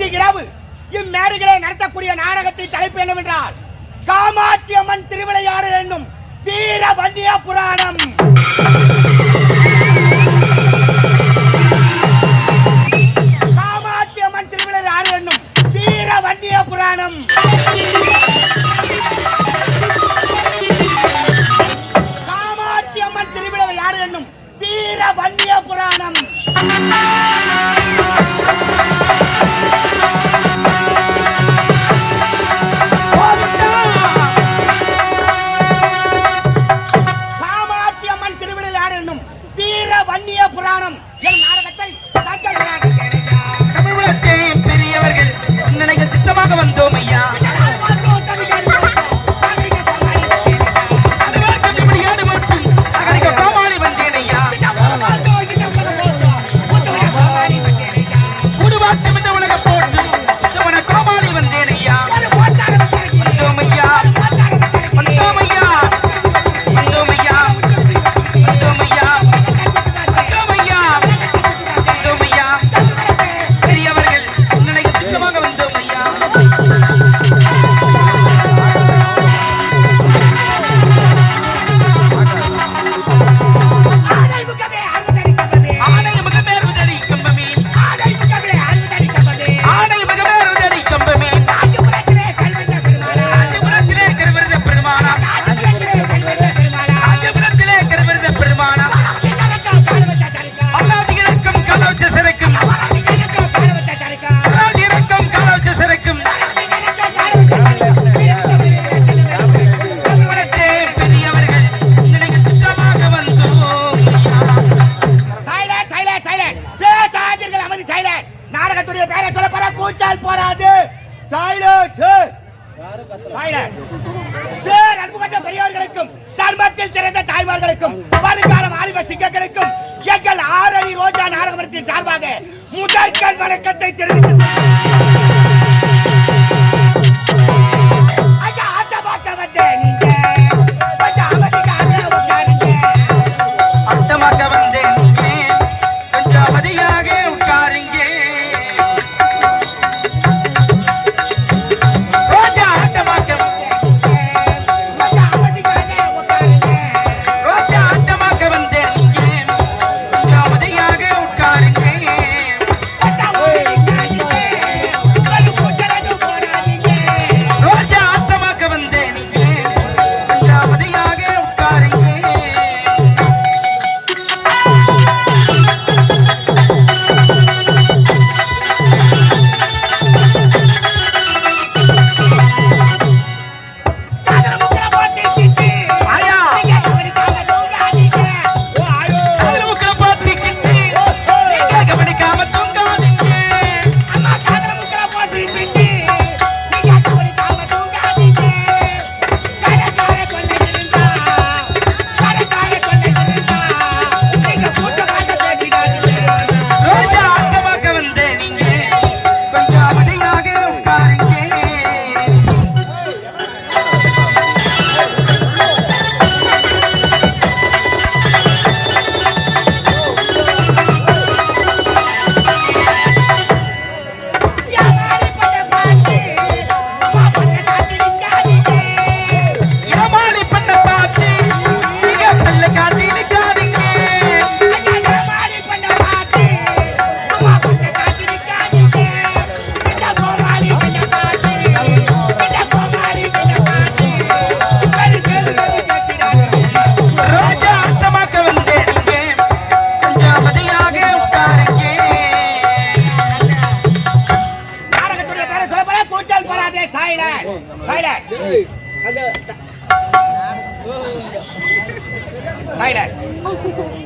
இன்று இரவு இம்மேடைகளை நடத்தக்கூடிய நாடகத்தை தலைப்பு என்னவென்றால் காமாட்சி அம்மன் திருவிளையாடல் என்னும் வீர வன்னிய புராணம். காமாட்சி அம்மன் திருவிளையாடல் என்னும் வீர வன்னிய புராணம். காமாட்சி அம்மன் திருவிளையாடல் என்னும் வீர வன்னிய புராணம். மாரடி ரோஜா நாடகமரத்தின் சார்பாக முதற்கண் வணக்கத்தை தெரிவித்து ஐயா ஆட்ட பார்க்க வந்தேன்.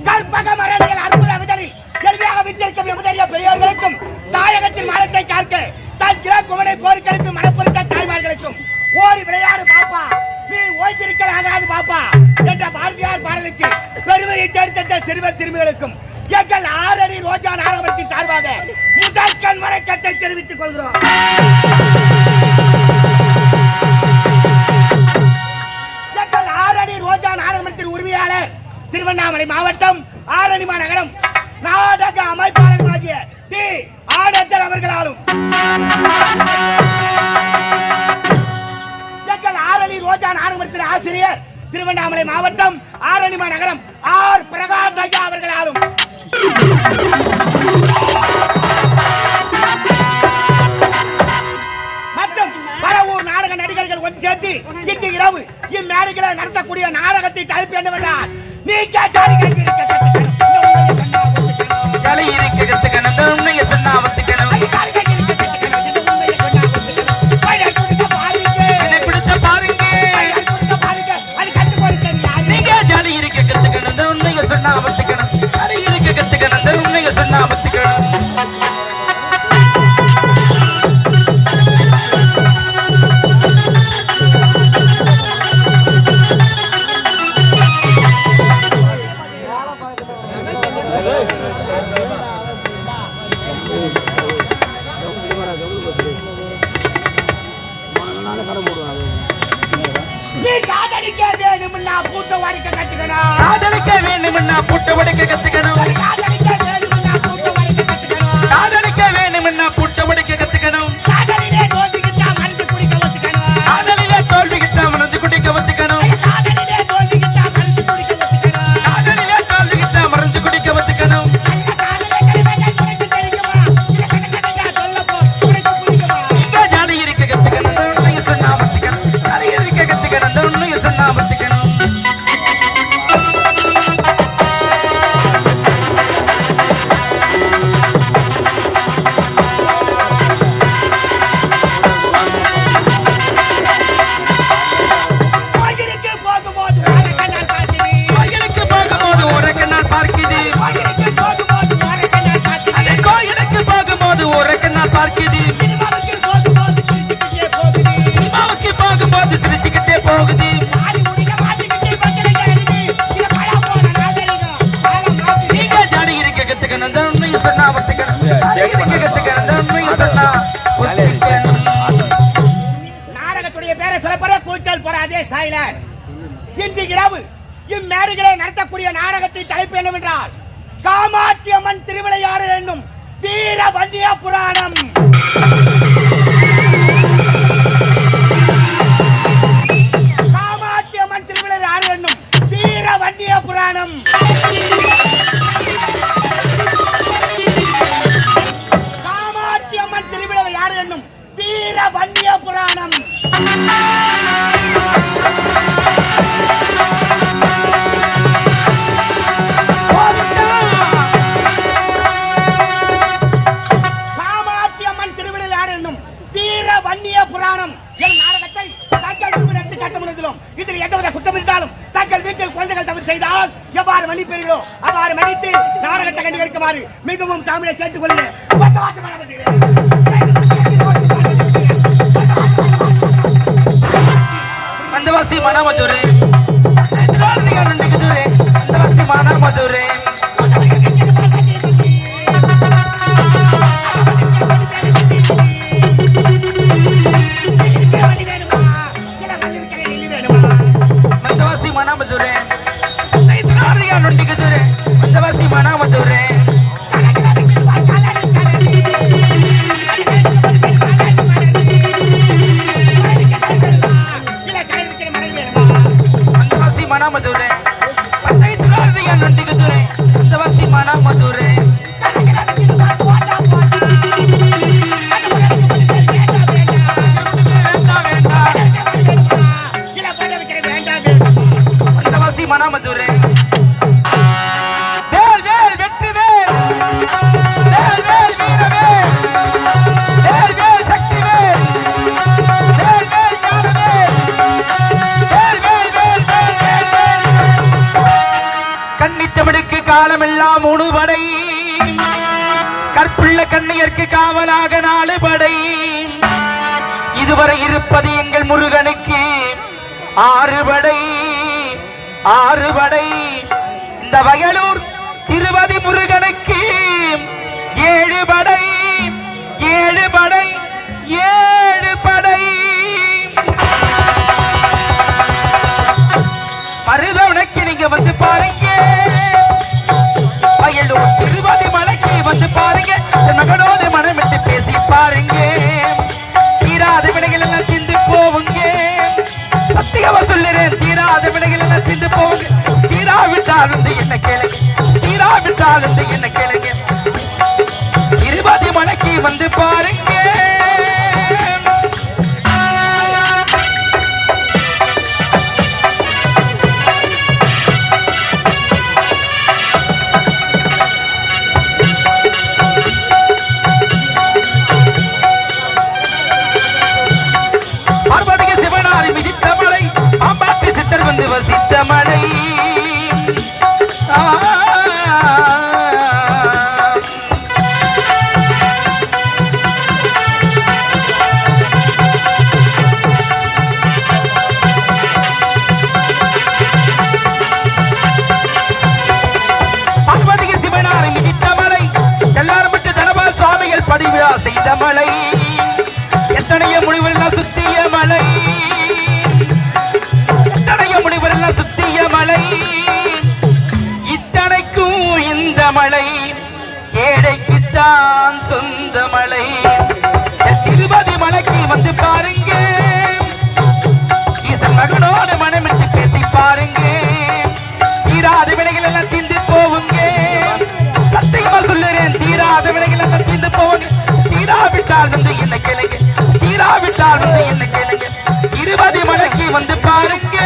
கற்பக மரணங்கள் அற்புத விதலில் எளிமையாக வித்திருக்கும் எம்முடைய பெரியவர்களுக்கும் தாயகத்தின் மனத்தை காக்க தன் கிழ குமரை போர்க்களிப்பு மனப்பொருத்த தாய்மார்களுக்கும் ஓடி விளையாடு பாப்பா. நீ ஓய்ந்திருக்கல் ஆகாது பாப்பா என்ற பாரதியார் பாடலுக்கு பெருமையை தேர்ந்தெடுத்த சிறுவர் சிறுமிகளுக்கும் எங்கள் ஆரணி ரோஜா நாடகத்தின் சார்பாக முதல் கண் வணக்கத்தை தெரிவித்துக் கொள்கிறோம். உரிமையாளர் திருவண்ணாமலை மாவட்டம் ஆரணி மாநகரம் நாடக அமைப்பாளர்களாகிய டி. ஆடத்தர் அவர்களாலும். ஆரணி ரோஜா நாடகத்தின் ஆசிரியர் திருவண்ணாமலை மாவட்டம் ஆரணி மாநகரம் ஆர். பிரகாஷ் ஐயா அவர்களாலும். நாடக நடிகர்கள் ஒன்று சேர்த்து இன்று இரவு இம்மேடைகளை நடத்தக்கூடிய நாடகத்தை தலைப்பு என்னவென்றால் நீங்க ஜாலி கட்டி இருக்க கத்துக்கணும். இந்த உண்மையை சொன்னா ஒத்துக்கணும். நாடகத்துடைய பேரை சொல்ல சொல்லப்போற கூச்சல் போறாதே சைலர் இன்று இரவு இம்மேடைகளை நடத்தக்கூடிய நாடகத்தின் தலைப்பு என்னவென்றால் காமாட்சி அம்மன் திருவிளையாடு என்னும் வீர வன்னிய புராணம். காமாட்சி அம்மன் திருவிளையாடு என்னும் வீர வன்னிய புராணம். கண்ணிய புராணம். என் நாடகத்தை தாங்கள் முன்பு நடத்தி காட்ட முடிந்தோம் இதில் எந்தவித குற்றம் இருந்தாலும் தாங்கள் வீட்டில் குழந்தைகள் தவறு செய்தால் எவ்வாறு மன்னிப்பீர்களோ அவ்வாறு மன்னித்து நாடகத்தை கண்டு கண்டுகளுக்குமாறு மிகவும் தமிழை கேட்டுக்கொள்ளுங்கள் வந்தவாசி மனமஜூர் காவலாக நாலு படை இதுவரை இருப்பது எங்கள் முருகனுக்கு ஆறு படை ஆறு படை இந்த வயலூர் திருவதி முருகனுக்கு ஏழு படை ஏழு படை ஏழு படை என்ன கேளுங்க? தீராவிட்டால் என்ன கேளுங்க? இருபது மணிக்கு வந்து பாருங்க. கேட்டாலும் என்ன கேளுங்க. இருபது மணிக்கு வந்து பாருங்க.